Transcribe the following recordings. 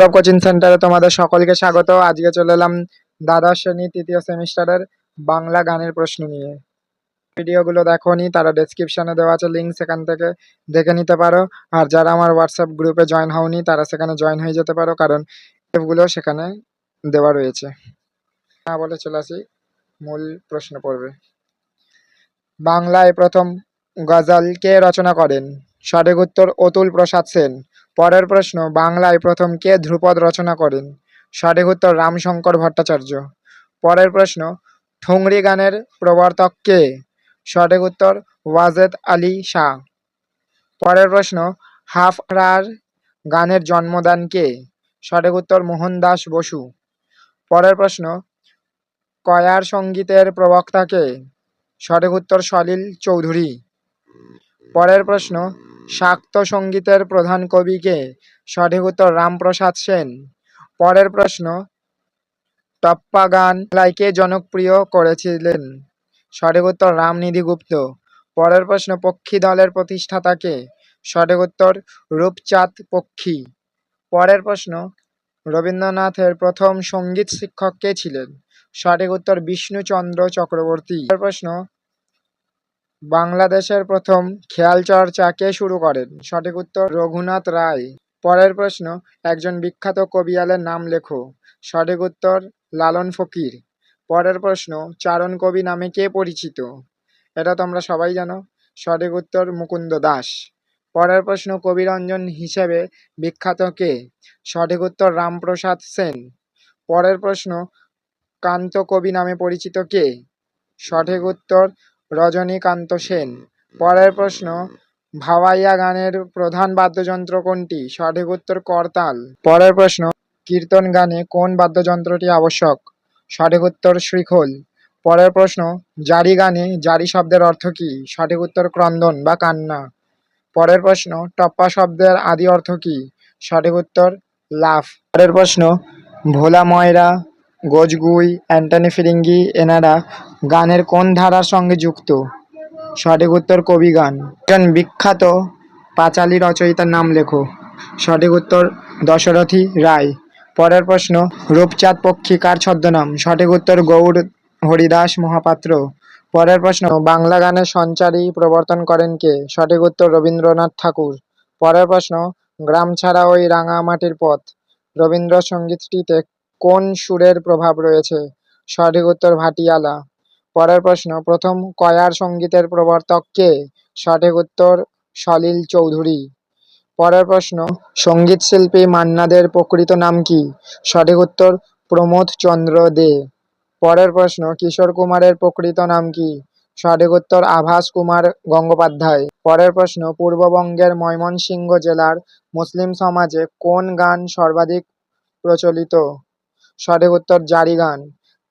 গৌরব coaching সেন্টারে তোমাদের সকলকে স্বাগত। আজকে চলে এলাম দ্বাদশ শ্রেণি, তৃতীয় সেমিস্টারের বাংলা গানের প্রশ্ন নিয়ে। ভিডিওগুলো দেখো নি, তারা ডেসক্রিপশনে দেওয়া আছে লিঙ্ক সেখান থেকে দেখে নিতে পারো। আর যারা আমার হোয়াটসঅ্যাপ গ্রুপে জয়েন হওনি, তারা সেখানে জয়েন হয়ে যেতে পারো, কারণগুলো সেখানে দেওয়া রয়েছে। না বলে চলে আসি, মূল প্রশ্ন পড়বে। বাংলায় প্রথম গজল কে রচনা করেন? সঠিক উত্তর অতুল প্রসাদ সেন। পরের প্রশ্ন, বাংলায় প্রথম কে ধ্রুপদ রচনা করেন? সঠিক উত্তর রামশঙ্কর ভট্টাচার্য। পরের প্রশ্ন, ঠুংরি গানের প্রবর্তক কে? সঠিক উত্তর, ওয়াজেদ আলী শাহ। পরের প্রশ্ন, হাফরার গানের জন্মদান কে? সঠিক উত্তর মোহনদাস বসু। পরের প্রশ্ন, কয়ার সঙ্গীতের প্রবক্তা কে? সঠিক উত্তর, সলিল চৌধুরী। পরের প্রশ্ন শাক্ত সঙ্গীতের প্রধান কবি কে? সঠিক উত্তর রামপ্রসাদ সেন। পরের প্রশ্ন, টপ্পা গান লাইকে জনপ্রিয় করেছিলেন? সঠিক উত্তর রামনিধি গুপ্ত। পরের প্রশ্ন, পক্ষী দলের প্রতিষ্ঠাতা কে? সঠিক উত্তর রূপচাঁদ পক্ষী। পরের প্রশ্ন, রবীন্দ্রনাথের প্রথম সংগীত শিক্ষক কে ছিলেন? সঠিক উত্তর বিষ্ণুচন্দ্র চক্রবর্তী। প্রশ্ন বাংলাদেশের প্রথম খেয়াল চর্চা কে শুরু করেন? সঠিক উত্তর, রঘুনাথ রায়। পরের প্রশ্ন, একজন বিখ্যাত কবিয়ালের নাম লেখো। সঠিক উত্তর, লালন ফকির। পরের প্রশ্ন, চারণ কবি নামে কে পরিচিত? এটা তোমরা সবাই জানো। সঠিক উত্তর, মুকুন্দ দাস। পরের প্রশ্ন কবিরঞ্জন হিসেবে বিখ্যাত কে? সঠিক উত্তর, রামপ্রসাদ সেন। পরের প্রশ্ন, কান্ত কবি নামে পরিচিত কে? সঠিক উত্তর রজনীকান্ত সেন। পরের প্রশ্ন ভাওয়াইয়া গানের প্রধান বাদ্যযন্ত্র কোনটি? সঠিক উত্তর, করতাল। পরের প্রশ্ন, কীর্তন গানে কোন বাদ্যযন্ত্রটি আবশ্যক? সঠিক উত্তর, শ্রীখোল। পরের প্রশ্ন, জারি গানে জারি শব্দের অর্থ কী? সঠিক উত্তর, ক্রন্দন বা কান্না। পরের প্রশ্ন, টপ্পা শব্দের আদি অর্থ কী? সঠিক উত্তর, লাফ। পরের প্রশ্ন, ভোলা ময়রা, গোজগুই, অ্যান্টনি ফিরিঙ্গি, এনারা গানের কোন ধারার সঙ্গে যুক্ত? সঠিক উত্তর কবি গান। একজন বিখ্যাত পাঁচালী রচয়িতার নাম লেখো। সঠিক উত্তর দশরথী রায়। পরের প্রশ্ন, রূপচাঁদ পক্ষী কার ছদ্মনাম? সঠিক উত্তর গৌর হরিদাস মহাপাত্র। পরের প্রশ্ন, বাংলা গানের সঞ্চারী প্রবর্তন করেন কে? সঠিক উত্তর রবীন্দ্রনাথ ঠাকুর। পরের প্রশ্ন, গ্রাম ছাড়া ওই রাঙা মাটির পথ। রবীন্দ্রসঙ্গীতটিতে কোন সুরের প্রভাব রয়েছে? সঠিক উত্তর ভাটিয়ালা। পরের প্রশ্ন, প্রথম কয়ার সঙ্গীতের প্রবর্তক কে? সঠিক উত্তর, সলিল চৌধুরী। পরের প্রশ্ন, সংগীত শিল্পী মান্নাদের প্রকৃত নাম কি? সঠিক উত্তর, প্রমোদ চন্দ্র দে। পরের প্রশ্ন, কিশোর কুমারের প্রকৃত নাম কি? সঠিক উত্তর, আভাস কুমার গঙ্গোপাধ্যায়। পরের প্রশ্ন, পূর্ববঙ্গের ময়মনসিংহ জেলার মুসলিম সমাজে কোন গান সর্বাধিক প্রচলিত? সঠিক উত্তর, জারি গান।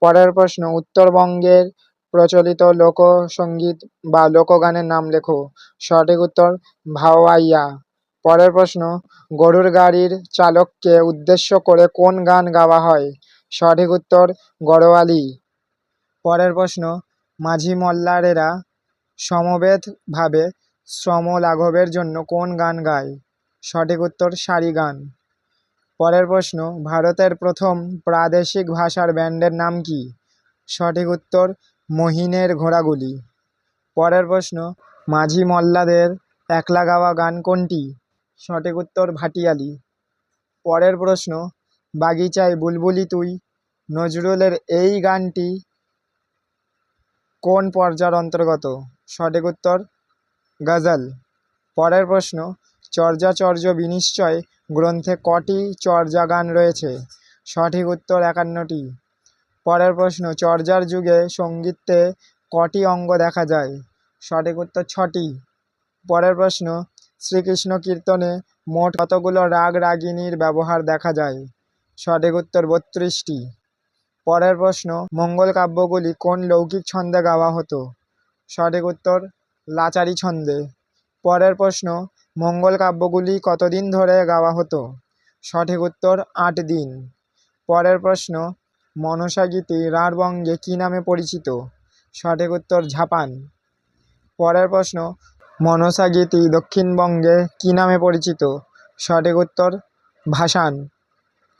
পরের প্রশ্ন, উত্তরবঙ্গের প্রচলিত লোকসঙ্গীত বা লোকগানের নাম লেখো। সঠিক উত্তর, ভাওয়াইয়া। পরের প্রশ্ন, গরুর গাড়ির চালককে উদ্দেশ্য করে কোন গান গাওয়া হয়? সঠিক উত্তর গড়োয়ালি পরের প্রশ্ন, মাঝি মল্লারেরা সমবেতভাবে শ্রম লাঘবের জন্য কোন গান গায়? সঠিক উত্তর, সারি গান। পরের প্রশ্ন, ভারতের প্রথম প্রাদেশিক ভাষার ব্যান্ডের নাম কি? সঠিক উত্তর মহিনের ঘোড়াগুলি। পরের প্রশ্ন, মাঝি মল্লাদের একলা গাওয়া গান কোনটি? সঠিক উত্তর, ভাটিয়ালি। পরের প্রশ্ন, বাগিচায় বুলবুলি তুই, নজরুলের এই গানটি কোন পর্যার অন্তর্গত? সঠিক উত্তর, গজল। পরের প্রশ্ন, চর্যাচর্য বিনিশ্চয় গ্রন্থে কটি চর্যা গান রয়েছে? সঠিক উত্তর একান্নটি। পরের প্রশ্ন, চর্যার যুগে সঙ্গীতে কটি অঙ্গ দেখা যায়? সঠিক উত্তর ছটি। পরের প্রশ্ন, শ্রীকৃষ্ণ কীর্তনে মোট কতগুলো রাগ রাগিনীর ব্যবহার দেখা যায়? সঠিক উত্তর বত্রিশটি। পরের প্রশ্ন, মঙ্গল কাব্যগুলি কোন লৌকিক ছন্দে গাওয়া হতো? সঠিক উত্তর, লাচারি ছন্দে। পরের প্রশ্ন, মঙ্গল কাব্যগুলি কতদিন ধরে গাওয়া হতো? সঠিক উত্তর, আট দিন। পরের প্রশ্ন মনসা গীতি রাঢ়বঙ্গে কী নামে পরিচিত? সঠিক উত্তর ঝাপান। পরের প্রশ্ন, মনসা গীতি দক্ষিণবঙ্গে কী নামে পরিচিত? সঠিক উত্তর, ভাসান।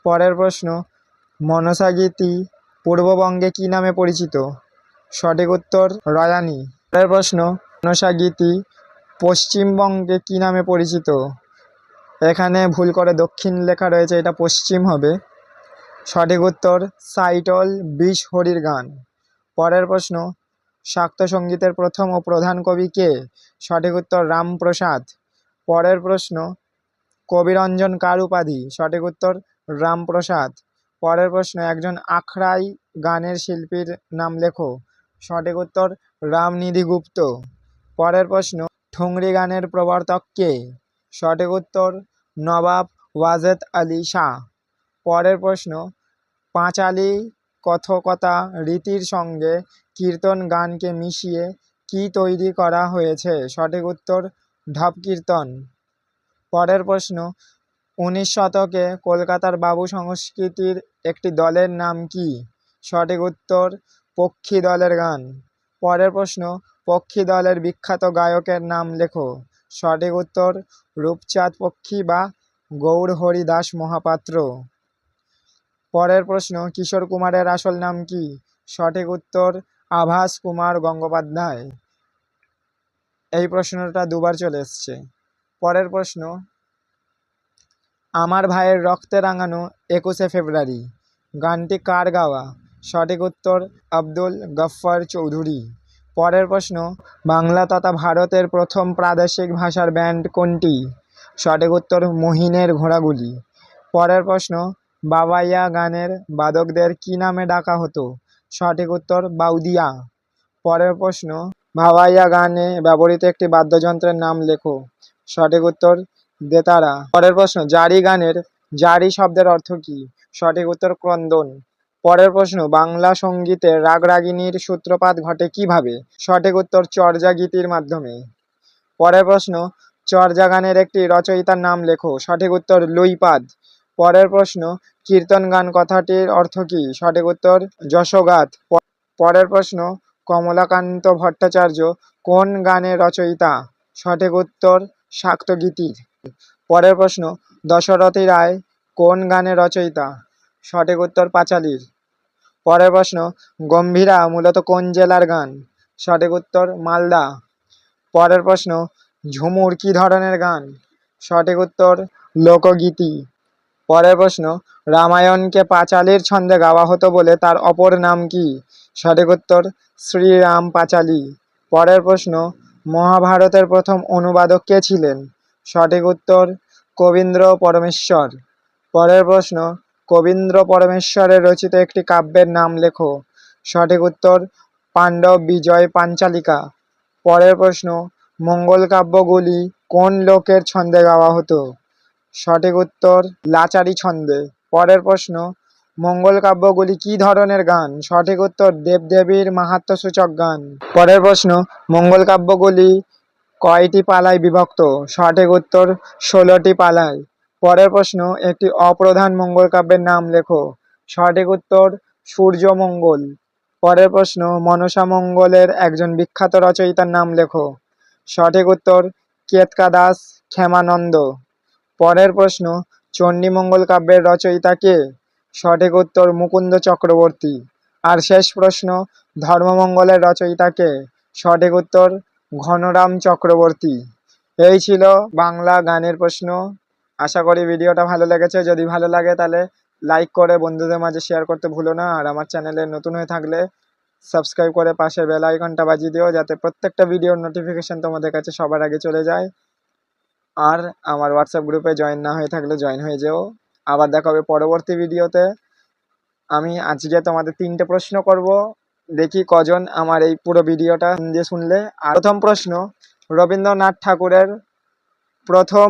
পরের প্রশ্ন, মনসা গীতি পূর্ববঙ্গে কী নামে পরিচিত? সঠিক উত্তর, রয়ানি। পরের প্রশ্ন, মনসা গীতি পশ্চিমবঙ্গে কী নামে পরিচিত? এখানে ভুল করে দক্ষিণ লেখা রয়েছে, এটা পশ্চিম হবে। সঠিক উত্তর সাইটল বিষ হরির গান। পরের প্রশ্ন, শাক্ত সঙ্গীতের প্রথম ও প্রধান কবি কে? সঠিক উত্তর রামপ্রসাদ। পরের প্রশ্ন, কবিরঞ্জন কার উপাধি? সঠিক উত্তর রামপ্রসাদ। পরের প্রশ্ন, একজন আখড়াই গানের শিল্পীর নাম লেখো। সঠিক উত্তর রামনিধি গুপ্ত। পরের প্রশ্ন, ঠুংরি গানের প্রবর্তক কে? সঠিক উত্তর নবাব ওয়াজেদ আলী শাহ। পরের প্রশ্ন, পাঁচালী কথকতা রীতির সঙ্গে কীর্তন গানকে মিশিয়ে কী তৈরি করা হয়েছে? সঠিক উত্তর, ঢপ কীর্তন। পরের প্রশ্ন, উনিশ শতকে কলকাতার বাবু সংস্কৃতির একটি দলের নাম কি? সঠিক উত্তর, পক্ষী দলের গান। পরের প্রশ্ন, পক্ষী দলের বিখ্যাত গায়কের নাম লেখো। সঠিক উত্তর, রূপচাঁদ পক্ষী বা গৌরহরি দাস মহাপাত্র। পরের প্রশ্ন, কিশোর কুমারের আসল নাম কি? সঠিক উত্তর, আভাস কুমার গঙ্গোপাধ্যায়। এই প্রশ্নটা দুবার চলে এসছে। পরের প্রশ্ন, আমার ভাইয়ের রক্তে রাঙানো একুশে ফেব্রুয়ারি, গানটি কার গাওয়া? সঠিক উত্তর, আব্দুল গফ্ফার চৌধুরী। পরের প্রশ্ন, বাংলা তথা ভারতের প্রথম প্রাদেশিক ভাষার ব্যান্ড কোনটি? সঠিক উত্তর, মহিনের ঘোড়াগুলি। পরের প্রশ্ন বাবাইয়া গানের বাদকদের কী নামে ডাকা হতো? সঠিক উত্তর বাউদিয়া। পরের প্রশ্ন ভাওয়াইয়া গানে ব্যবহৃত একটি বাদ্যযন্ত্রের নাম লেখো। সঠিক উত্তর দেতারা। পরের প্রশ্ন, জারি গানের জারি শব্দের অর্থ কী? সঠিক উত্তর ক্রন্দন। পরের প্রশ্ন, বাংলা সঙ্গীতের রাগরাগিনীর সূত্রপাত ঘটে কীভাবে? সঠিক উত্তর চর্যা গীতির মাধ্যমে। পরের প্রশ্ন, চর্যা গানের একটি রচয়িতার নাম লেখো। সঠিক উত্তর লুইপাদ। পরের প্রশ্ন, কীর্তন গান কথাটির অর্থ কী? সঠিক উত্তর, যশোগাত। পরের প্রশ্ন, কমলাকান্ত ভট্টাচার্য কোন গানের রচয়িতা? সঠিক উত্তর, শাক্তগীতির। পরের প্রশ্ন, দশরথী রায় কোন গানের রচয়িতা? সঠিক উত্তর, পাঁচালীর। পরের প্রশ্ন, গম্ভীরা মূলত কোন জেলার গান? সঠিক উত্তর, মালদা। পরের প্রশ্ন, ঝুমুর কী ধরনের গান? সঠিক উত্তর, লোকগীতি। পরের প্রশ্ন, রামায়ণকে পাঁচালীর ছন্দে গাওয়া হতো বলে তার অপর নাম কি? সঠিক উত্তর, শ্রীরাম পাঁচালী। পরের প্রশ্ন, মহাভারতের প্রথম অনুবাদক কে ছিলেন? সঠিক উত্তর, কবীন্দ্র পরমেশ্বর। পরের প্রশ্ন, কবীন্দ্র পরমেশ্বরের রচিত একটি কাব্যের নাম লেখো। সঠিক উত্তর, পাণ্ডব বিজয় পাঞ্চালিকা। পরের প্রশ্ন, মঙ্গল কাব্যগুলি কোন লোকের ছন্দে গাওয়া হতো? সঠিক উত্তর, লাচারি ছন্দে। পরের প্রশ্ন, মঙ্গল কাব্যগুলি কী ধরনের গান? সঠিক উত্তর, দেবদেবীর মাহাত্ম্যসূচক গান। পরের প্রশ্ন, মঙ্গল কাব্যগুলি কয়টি পালায় বিভক্ত? সঠিক উত্তর, ষোলোটি পালায়। পরের প্রশ্ন, একটি অপ্রধান মঙ্গল কাব্যের নাম লেখো। সঠিক উত্তর সূর্যমঙ্গল পরের প্রশ্ন, মনসা মঙ্গলের একজন বিখ্যাত রচয়িতার নাম লেখো। সঠিক উত্তর, কেতকা দাস ক্ষেমানন্দ। পরের প্রশ্ন, চণ্ডীমঙ্গল কাব্যের রচয়িতা কে? সঠিক উত্তর মুকুন্দ চক্রবর্তী। আর শেষ প্রশ্ন, ধর্মমঙ্গলের রচয়িতা কে? সঠিক উত্তর ঘনরাম চক্রবর্তী। এই ছিল বাংলা গানের প্রশ্ন। আশা করি ভিডিওটা ভালো লেগেছে। যদি ভালো লাগে তাহলে লাইক করে বন্ধুদের মাঝে শেয়ার করতে ভুলো না। আর আমার চ্যানেলে নতুন হয়ে থাকলে সাবস্ক্রাইব করে পাশে বেল আইকনটা বাজিয়ে দিও, যাতে প্রত্যেকটা ভিডিওর নোটিফিকেশন তোমাদের কাছে সবার আগে চলে যায়। আর আমার হোয়াটসঅ্যাপ গ্রুপে জয়েন না হয়ে থাকলে জয়েন হয়ে যেও। আবার দেখা হবে পরবর্তী ভিডিওতে আমি আজকে তোমাদের তিনটে প্রশ্ন করব। দেখি কজন আমার এই পুরো ভিডিওটা দিয়ে শুনলে। আর প্রথম প্রশ্ন, রবীন্দ্রনাথ ঠাকুরের প্রথম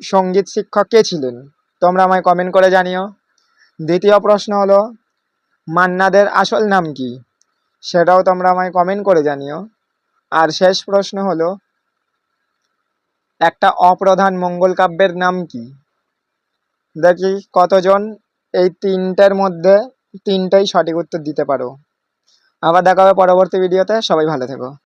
সংগীত শিক্ষক কে ছিলেন? তোমরা আমায় কমেন্ট করে জানিও। দ্বিতীয় প্রশ্ন হলো, মান্নাদের আসল নাম কি? সেটাও তোমরা আমায় কমেন্ট করে জানিও। আর শেষ প্রশ্ন হলো একটা অপ্রধান মঙ্গল কাব্যের নাম কি? দেখি কতজন এই তিনটার মধ্যে তিনটাই সঠিক উত্তর দিতে পারো। আবার দেখা হবে পরবর্তী ভিডিওতে সবাই ভালো থেকো।